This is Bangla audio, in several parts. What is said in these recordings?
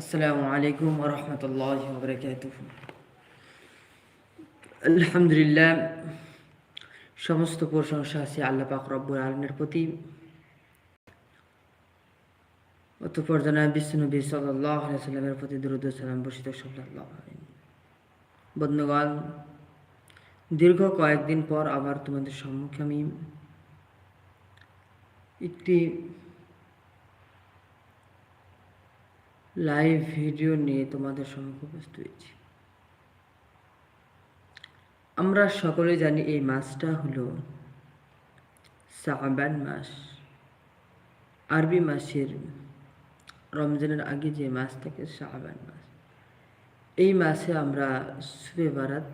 আসসালামু আলাইকুম রহমতুল্লাহ বরকাত আলহামদুলিল্লাহ, সমস্ত প্রশংসা আছে আল্লাহ পাক রব্বুল আলমের প্রতি। অতপর জানায় বিষ্ণুনবী সাল্লাহ সাল্লামের প্রতি দরুদ সালাম বসিত সাল্লাহ বন্ধুগণ, দীর্ঘ কয়েকদিন পর আবার তোমাদের সম্মুখে আমি একটি লাইভ ভিডিও নিয়ে তোমাদের সম্মুখে উপস্থিত হয়েছি। আমরা সকলে জানি এই মাসটা হলো সাবান মাস। আরবি মাসের রমজানের আগে যে মাস থাকে শাহবান মাস। এই মাসে আমরা সুবে বারাত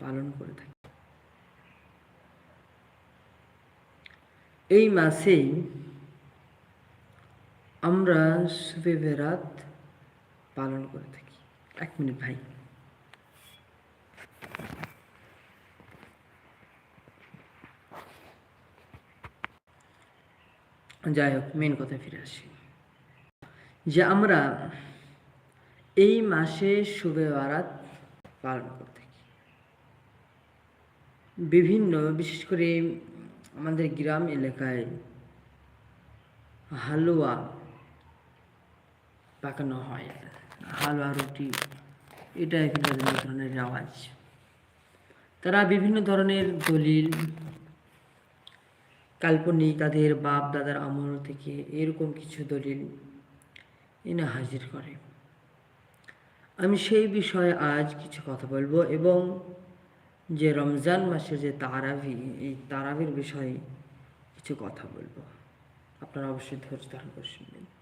পালন করে থাকি। এই মাসেই আমরা বেরাত পালন করে থাকি। এক মিনিট ভাই। যাই হোক মেন কথায় ফিরে আসি। যে আমরা এই মাসে শুভে বারাত পালন করে থাকি। বিভিন্ন, বিশেষ করে আমাদের গ্রাম এলাকায় হালুয়া পাকানো হয়। হালুয়া, রুটি, এটা এখানে বিভিন্ন ধরনের রেওয়াজ। তারা বিভিন্ন ধরনের দলিল, কাল্পনিক তাদের বাপ দাদার আমল থেকে এরকম কিছু দলিল এনে হাজির করে। আমি সেই বিষয়ে আজ কিছু কথা বলব এবং যে রমজান মাসের যে তারাবি, এই তারাবির বিষয়ে কিছু কথা বলব। আপনারা অবশ্যই ধৈর্য ধারণ করে শুনবেন।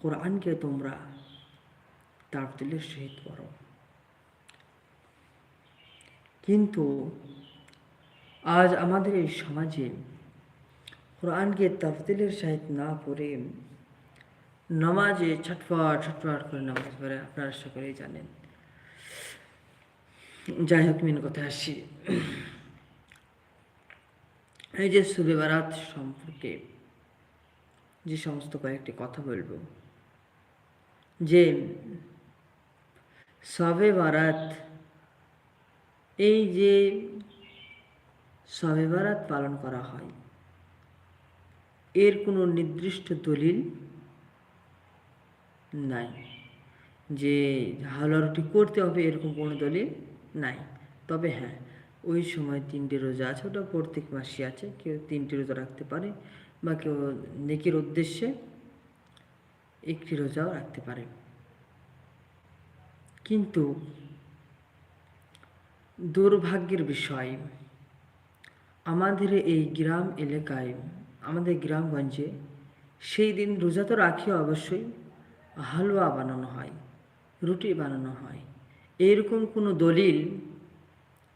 কোরআনকে তোমরা তারতিলের সহিত পড়ো কিন্তু আজ আমাদের এই সমাজে কোরআনকে তফতিলের সাহিত না পড়ে নমাজে ছটফট ছটফট করে নামাজ পড়ে, আপনারা সকলেই জানেন। যাই হোক, মেন কথা আসি। এই যে সুবে বারাত সম্পর্কে যে সমস্ত কয়েকটি কথা বলব, যে সবে বারাত, এই যে সবে বারাত পালন করা হয়, এর কোনো নির্দিষ্ট দলিল নাই। যে হালুয়া রুটি করতে হবে এরকম কোনো দলিল নাই। তবে হ্যাঁ ওই সময় তিনটে রোজা আছে, ওটা প্রত্যেক মাসে আছে। কেউ তিনটে রোজা রাখতে পারে বা কেউ নেকির উদ্দেশ্যে একটি রোজাও রাখতে পারে। কিন্তু দুর্ভাগ্যের বিষয়, আমাদের এই গ্রাম এলাকায়, আমাদের গ্রামগঞ্জে সেই দিন রোজা তো রাখি অবশ্যই। হালুয়া বানানো হয়, রুটি বানানো হয়। এরকম কোনো দলিল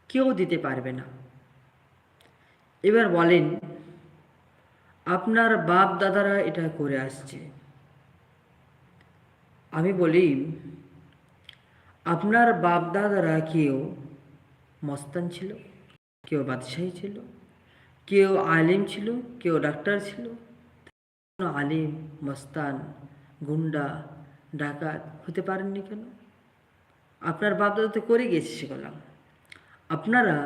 কেউ দিতে পারবে না। এবার বলেন, আপনার বাপ দাদারা এটা করে আসছে। আমি বলি, আপনার বাপ দাদারা কেউ মস্তান ছিল, কেউ বাদশাহী ছিল, কেউ আলিম ছিল, কেউ ডাক্তার ছিল আলিম, মস্তান গুন্ডা, ডাকাত হতে পারেননি কেন? আপনার বাপদাদা তো করে গেছে সেগুলাম আপনারা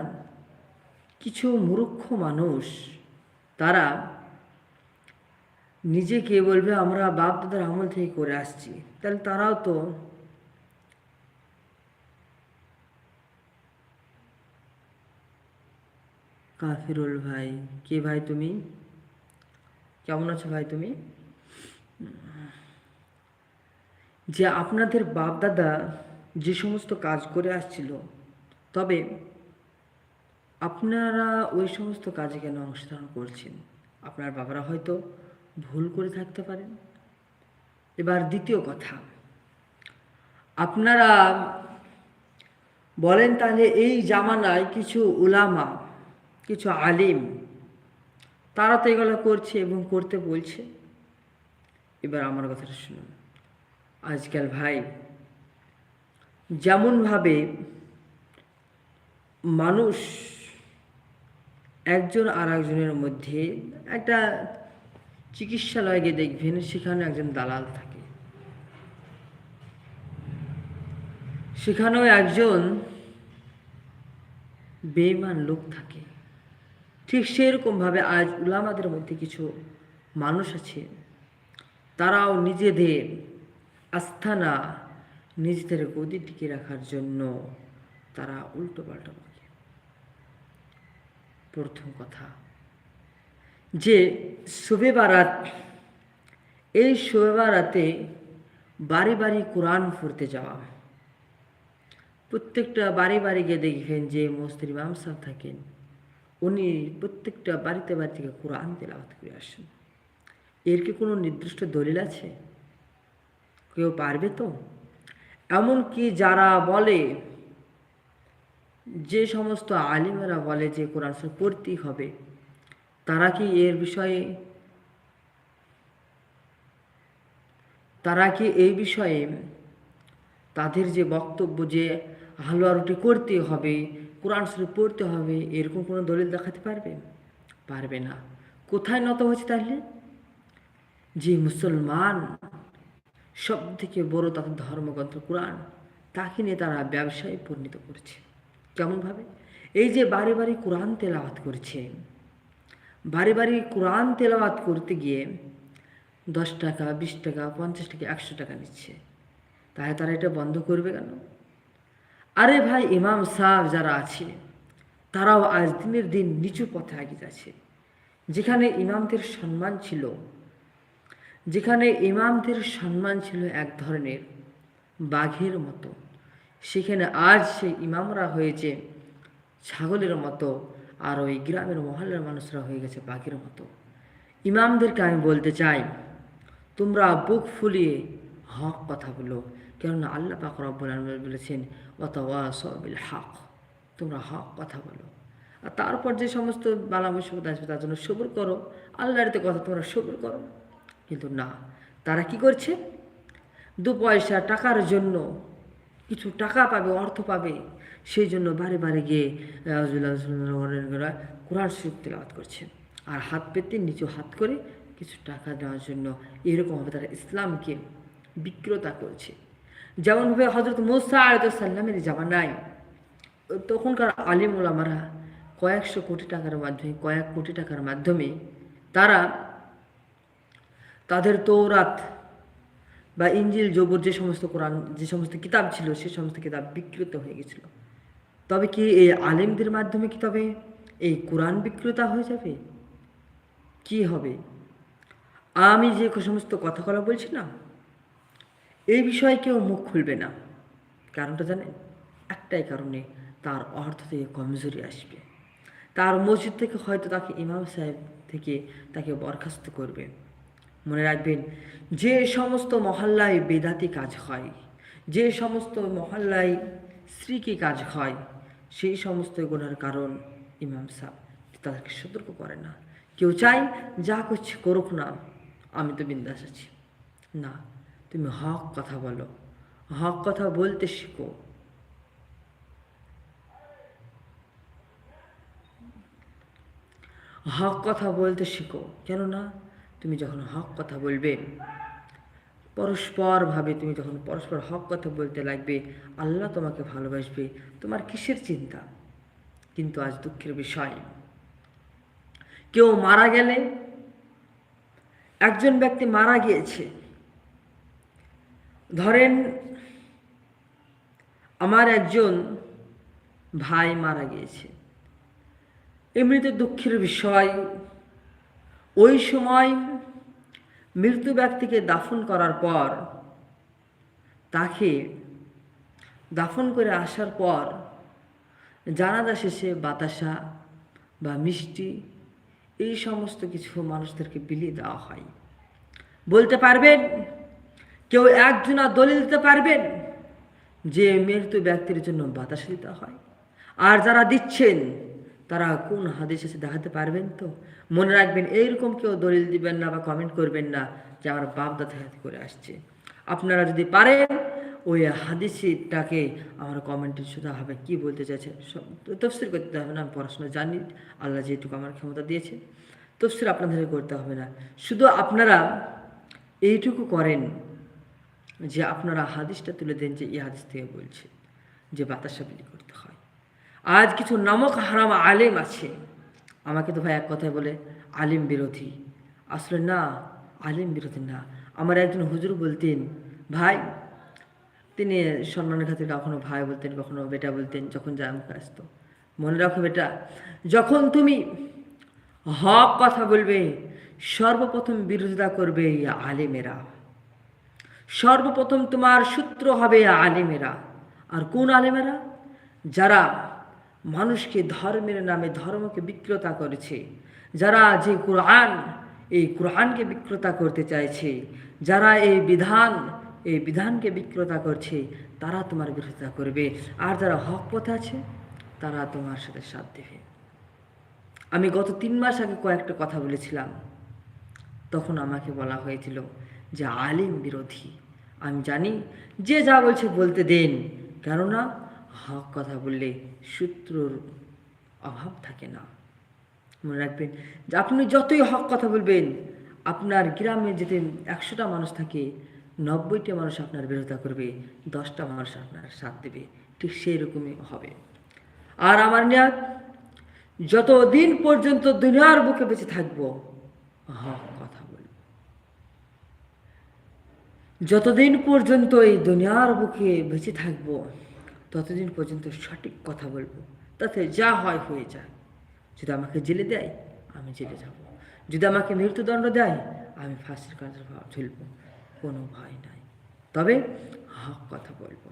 কিছু মূর্খ মানুষ, তারা নিজেকে বলবে, আমরা বাপ দাদার আমল থেকে করে আসছি। তাহলে তারাও তো কাফিরুল ভাই। কে ভাই তুমি? কেমন আছো ভাই তুমি? যে আপনাদের বাপ দাদা যে সমস্ত কাজ করে আসছিল, তবে আপনারা ওই সমস্ত কাজে কেন অংশগ্রহণ করছেন? আপনার বাবারা হয়তো ভুল করে থাকতে পারেন। এবার দ্বিতীয় কথা, আপনারা বলেন তাহলে এই জামানায় কিছু উলামা, কিছু আলিম, তারা তো এগুলো করছে এবং করতে বলছে। এবার আমার কথাটা শুনুন। আজকাল ভাই, যেমনভাবে মানুষ একজন আর একজনের মধ্যে একটা চিকিৎসালয়ে গিয়ে দেখবেন সেখানে একজন দালাল থাকে। সেখানেও একজন বেইমান লোক থাকে। ঠিক সেরকমভাবে আজ উলামাদের মধ্যে কিছু মানুষ আছে, তারাও নিজেদের আস্থানা নিজেদের গদি টিকে রাখার জন্য তারা উল্টো পাল্টা বলে। প্রথম কথা, যে শোবে বারাত, এই শোবে বারাতে বাড়ি বাড়ি কোরআন পড়তে যাওয়া প্রত্যেকটা বাড়ি বাড়ি গিয়ে দেখবেন যে মস্তির ইমাম সাহেব থাকেন, উনি প্রত্যেকটা বাড়িতে বাড়ি থেকে কোরআন তেলাওয়াত করে আসেন। এর কি কোনো নির্দিষ্ট দলিল আছে? কেউ পারবে তো? এমনকি যারা বলে, যে সমস্ত আলিমেরা বলে যে কোরআন পড়তেই হবে, তারা কি এর বিষয়ে, তারা কি এই বিষয়ে তাদের যে বক্তব্য যে হালুয়া রুটি করতে হবে, কোরআন শরীফ পড়তে হবে, এরকম কোনো দলিল দেখাতে পারবে? পারবে না। কোথায় নত হয়েছে তাহলে? যে মুসলমান সব থেকে বড় তাদের ধর্মগ্রন্থ কোরআন, তাকে নিয়ে তারা ব্যবসায় পরিণত করছে। কেমনভাবে? এই যে বারে বারে কোরআন তেলাওয়াত করছে, বারে বারে কোরআন তেলাওয়াত করতে গিয়ে দশ টাকা, বিশ টাকা, পঞ্চাশ টাকা, একশো টাকা নিচ্ছে। তাহলে তারা এটা বন্ধ করবে কেন? আরে ভাই, ইমাম সাহেব যারা আছে, তারাও আজ দিনের দিন নিচু পথে আগে যাচ্ছে। যেখানে ইমামদের সম্মান ছিল যেখানে ইমামদের সম্মান ছিল এক ধরনের, বাঘের মতো। সেখানে আজ সেই ইমামরা হয়েছে ছাগলের মতো, আর ওই গ্রামের মহল্লার মানুষরা হয়ে গেছে বাঘের মতো। ইমামদেরকে আমি বলতে চাই, তোমরা বুক ফুলিয়ে হক কথা বলো, কেননা আল্লাহ পাক রব্বুল আলমিন বলেছেন অতওয়াসবিল হক তোমরা হক কথা বলো। আর তারপর যে সমস্ত বালা মুসিবত আসবে তার জন্য সবর করো, আল্লাহর কথা তোমরা সবর করো। কিন্তু না। তারা কি করছে? দু পয়সা টাকার জন্য কিছু টাকা পাবে, অর্থ পাবে, সেই জন্য বারে বারে গিয়ে কোরআন শরীফ তেলাওয়াত করছে। আর হাত পেতে নিচু হাত করে কিছু টাকা দেওয়ার জন্য এরকমভাবে তারা ইসলামকে বিক্রতা করছে। যেমনভাবে হজরত মুসা আলতাল্লামের জামানায়, তখনকার আলিম ওলামারা কয়েকশো কোটি টাকার মাধ্যমে, কয়েক কোটি টাকার মাধ্যমে তারা তাদের তৌরাত বা ইঞ্জিল জবর যে সমস্ত কোরআন, যে সমস্ত কিতাব ছিল, সে সমস্ত কিতাব বিকৃত হয়ে গেছিল। তবে কি এই আলেমদের মাধ্যমে কি তবে এই কোরআন বিক্রেতা হয়ে যাবে? কি হবে? আমি যে সমস্ত কথাগুলো বলছি না এই বিষয়ে কেউ মুখ খুলবে না। কারণটা জানেন? একটাই কারণে তার অর্থ থেকে কমজোরি আসবে। তার মসজিদ থেকে হয়তো তাকে ইমাম সাহেব থেকে তাকে বরখাস্ত করবে। মনে রাখবেন, যে সমস্ত মহল্লায় বেদাতি কাজ হয়, যে সমস্ত মহল্লায় স্ত্রীকে কাজ হয়, সেই সমস্ত গুণার কারণ ইমাম সাহেব তাদেরকে সতর্ক করে না। কেউ চাই যা করছে করুক না, আমি তো বিন্দাস আছি। না, তুমি হক কথা বলো, হক কথা বলতে শিখো। হক কথা বলতে শিখো, কেননা তুমি যখন হক কথা বলবে, পরস্পরভাবে তুমি যখন পরস্পর হক কথা বলতে লাগবে, আল্লাহ তোমাকে ভালোবাসবে। তোমার কিসের চিন্তা? কিন্তু আজ দুঃখের বিষয়। কেউ মারা গেলে, একজন ব্যক্তি মারা গিয়েছে। ধরেন, আমার একজন ভাই মারা গিয়েছে। এমনিতে দুঃখের বিষয় ওই সময় মৃত্যু ব্যক্তিকে দাফন করার পর, তাকে দাফন করে আসার পর জানাজা শেষে বাতাসা বা মিষ্টি এই সমস্ত কিছু মানুষদেরকে বিলিয়ে দেওয়া হয়। বলতে পারবেন, কেউ একজনা দলিল দিতে পারবেন যে মৃত্যু ব্যক্তির জন্য বাতাসা দিতে হয়। আর যারা দিচ্ছেন তারা কোন হাদিস এসে দেখাতে পারবেন তো? মনে রাখবেন, এইরকম কেউ দলিল দিবেন না বা কমেন্ট করবেন না যে আমার বাপ দাদা হাতে করে আসছে। আপনারা যদি পারেন, ওই হাদিসটাকে আমার কমেন্টে শুধু হবে। কি বলতে চাইছে সব তফসির করতে হবে না, আমি পড়াশোনা জানি, আল্লাহ যেটুকু আমার ক্ষমতা দিয়েছে তফসির আপনাদের করতে হবে না। শুধু আপনারা এইটুকু করেন যে আপনারা হাদিসটা তুলে দেন যে এই হাদিস থেকে বলছে, যে বাতাসা বিলি করতে হয়। আজ কিছু নামক হারাম আলেম আছে। আমাকে তো ভাই এক কথায় বলে, আলিম বিরোধী। আসলে না, আলিম বিরোধী না। আমার একজন হুজুর বলতেন, ভাই, তিনি সম্মানের খাতির কখনো ভাই বলতেন, কখনো বেটা বলতেন, যখন যা মুখে আসতো। মনে রাখো বেটা, যখন তুমি হক কথা বলবে, সর্বপ্রথম বিরোধিতা করবে আলেমেরা। সর্বপ্রথম তোমার সূত্র হবে আলেমেরা। আর কোন আলেমেরা? যারা মানুষকে ধর্মের নামে ধর্মকে বিক্রতা করেছে। যারা যে কোরআন, এই কোরআনকে বিক্রতা করতে চাইছে, যারা এই বিধান, এই বিধানকে বিক্রতা করছে, তারা তোমার বিরোধিতা করবে। আর যারা হক পথে আছে, তারা তোমার সাথে সাথ দেবে। আমি গত তিন মাস আগে কয়েকটা কথা বলেছিলাম। তখন আমাকে বলা হয়েছিল যে আলিম বিরোধী। আমি জানি, যে যা বলছে বলতে দেন। কেননা হক কথা বললে সূত্রর অভাব থাকে না। মনে রাখবেন যে আপনি যতই হক কথা বলবেন, আপনার গ্রামে যদি একশোটা মানুষ থাকে, নব্বইটা মানুষ আপনার বিরোধিতা করবে, দশটা মানুষ আপনার সাথ দেবে। ঠিক সেই রকমই হবে। আর আমার নিয়াত, যতদিন পর্যন্ত দুনিয়ার বুকে বেঁচে থাকব, হক কথা বলব। যতদিন পর্যন্ত এই দুনিয়ার বুকে বেঁচে থাকব ততদিন পর্যন্ত সঠিক কথা বলব। তাতে যা হয় হয়ে যায়। যদি আমাকে জেলে দেয়, আমি জেলে যাব। যদি আমাকে মৃত্যুদণ্ড দেয়, আমি ফাঁসির কাজে ঝুলব। কোনো ভয় নাই। তবে হক কথা বলব।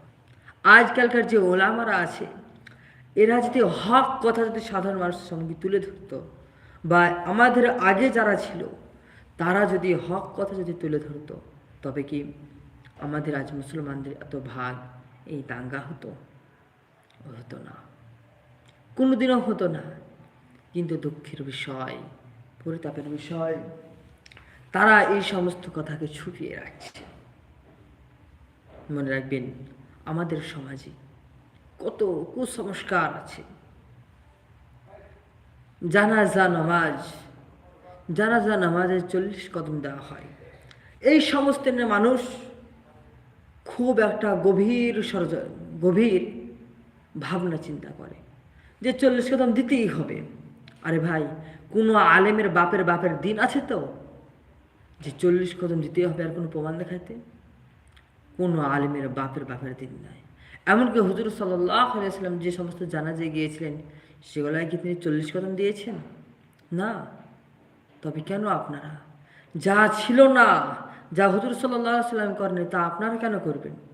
আজকালকার যে ওলামারা আছে, এরা যদি হক কথা যদি সাধারণ মানুষের সঙ্গে তুলে ধরতো, বা আমাদের আগে যারা ছিল, তারা যদি হক কথা যদি তুলে ধরতো, তবে কি আমাদের আজ মুসলমানদের এত ভাগ এই দাঙ্গা হতো? হতো না। কোনোদিনও হতো না। কিন্তু দুঃখের বিষয়, পরিতাপের বিষয়, তারা এই সমস্ত কথাকে ছুপিয়ে রাখছে। মনে রাখবেন, আমাদের সমাজে কত কুসংস্কার আছে। জানাজা নামাজ জানাজা নামাজে চল্লিশ কদম দেওয়া হয়। এই সমস্ত মানুষ খুব একটা গভীর সরজ, গভীর ভাবনা চিন্তা করে। যে চল্লিশ কদম দিতেই হবে। আরে ভাই, কোনো আলেমের বাপের বাপের দিন আছে তো? যে চল্লিশ কদম দিতেই হবে আর কোনো প্রমাণ দেখাইতে? কোনো আলেমের বাপের বাপের দিন নাই। এমনকি হুজুর আলাইসাল্লাম যে সমস্ত জানাজে গিয়েছিলেন, সেগুলোয় কি তিনি চল্লিশ কদম দিয়েছেন? না। তবে কেন আপনারা? যা ছিল না, যা হুজুর সাল্লাহ সাল্লাম করেনি তা আপনারা কেন করবেন?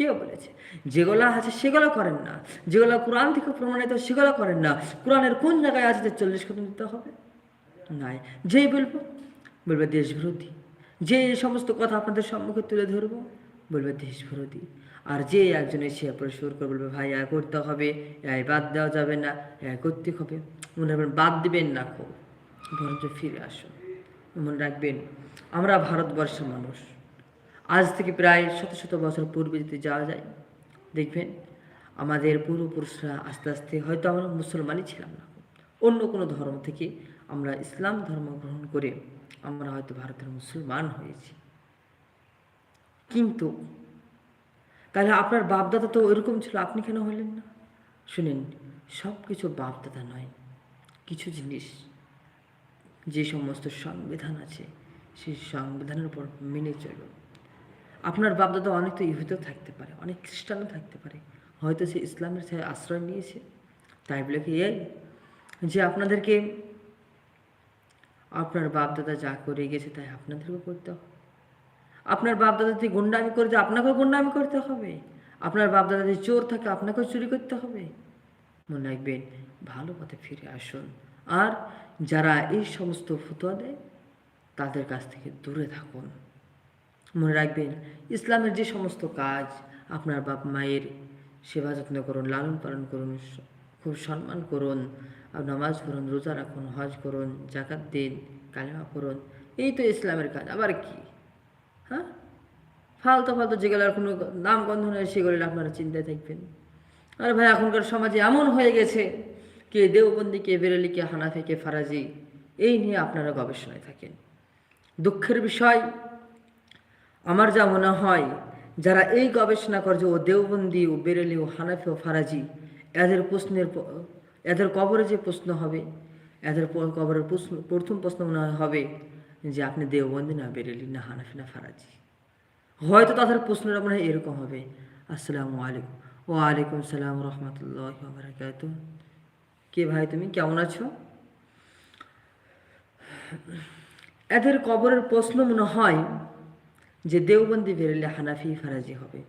কে বলেছে, যেগুলো আছে সেগুলো করেন না, যেগুলো কোরআন থেকে প্রমাণিত সেগুলো করেন না, কোরআনের কোন জায়গায় আছে যে চল্লিশ কদম দিতে হবে? নাই। যেই বলব, বলবে দেশ বিরোধী যে সমস্ত কথা আপনাদের সম্মুখে তুলে ধরবো, বলবে দেশ বিরোধী আর যে একজন এসে পরে সুর করে বলবে, ভাই, এ করতে হবে, এ বাদ দেওয়া যাবে না, এ করতে হবে। মনে রাখবেন, বাদ দিবেন না খুব বরঞ্চ ফিরে আসুন। মনে রাখবেন, আমরা ভারতবর্ষের মানুষ। আজ থেকে প্রায় শত শত বছর পূর্বে যদি যাওয়া যায়, দেখবেন আমাদের পূর্বপুরুষরা আস্তে আস্তে হয়তো আমরা মুসলমানই ছিলাম না। অন্য কোনো ধর্ম থেকে আমরা ইসলাম ধর্ম গ্রহণ করে আমরা হয়তো ভারতের মুসলমান হয়েছি। কিন্তু তাহলে আপনার বাপদাদা তো ওইরকম ছিল, আপনি কেন হলেন না? শুনেন সব কিছু বাপদাদা নয়, কিছু জিনিস। যে সমস্ত সংবিধান আছে, সেই সংবিধানের উপর মেনে চলুন। আপনার বাপদাদা অনেক তো ইহুদেও থাকতে পারে, অনেক খ্রিস্টানও থাকতে পারে। হয়তো সে ইসলামের সে আশ্রয় নিয়েছে। তাই বলে কি, এই যে আপনাদেরকে, আপনার বাপদাদা যা করে গেছে তাই আপনাদেরকেও করতে হবে। আপনার বাপদাদা যদি গুন্ডামি করে যায় আপনাকেও গুন্ডামি করতে হবে। আপনার বাপদাদা যদি চোর থাকে, আপনাকেও চুরি করতে হবে। মনে রাখবেন, ভালো পথে ফিরে আসুন। আর যারা এই সমস্ত ফতোয়া দেয়, তাদের কাছ থেকে দূরে থাকুন। মনে রাখবেন, ইসলামের যে সমস্ত কাজ আপনার বাপ মায়ের সেবা যত্ন করুন, লালন পালন করুন খুব সম্মান করুন নামাজ পড়ুন, রোজা রাখুন, হজ করুন, জাকাত দিন, কালেমা পড়ুন, এই তো ইসলামের কাজ, আবার কি? হ্যাঁ? ফালতু ফালতু যেগুলোর কোনো নাম গন্ধ নেই সেগুলো আপনারা চিন্তায় থাকবেন। আর ভাই, এখনকার সমাজে এমন হয়ে গেছে কে দেওবন্দি, কে বেরেলি, কে হানাফি, কে ফারাজি, এই নিয়ে আপনারা গবেষণায় থাকেন। দুঃখের বিষয় আমার যা মনে হয়, যারা এই গবেষণা করছে ও দেওবন্দি ও বেরেলি ও হানাফি ও ফারাজি, এদের প্রশ্নের এদের কবরে যে প্রশ্ন হবে, এদের কবরের প্রশ্ন, প্রথম প্রশ্ন মনে হবে যে আপনি দেওবন্দি না বেরেলি, না হানাফি, না ফারাজি। হয়তো তাদের প্রশ্নটা মনে হয় এরকম হবে। আসসালামু আলাইকুম। ও আলাইকুম সালাম রহমতুল্লাহ বারাকাতু। কে ভাই তুমি, কেমন আছো? এদের কবরের প্রশ্ন মনে হয় যে দেওবন্দি বেরেলে হানাফি ফারাজি হবে।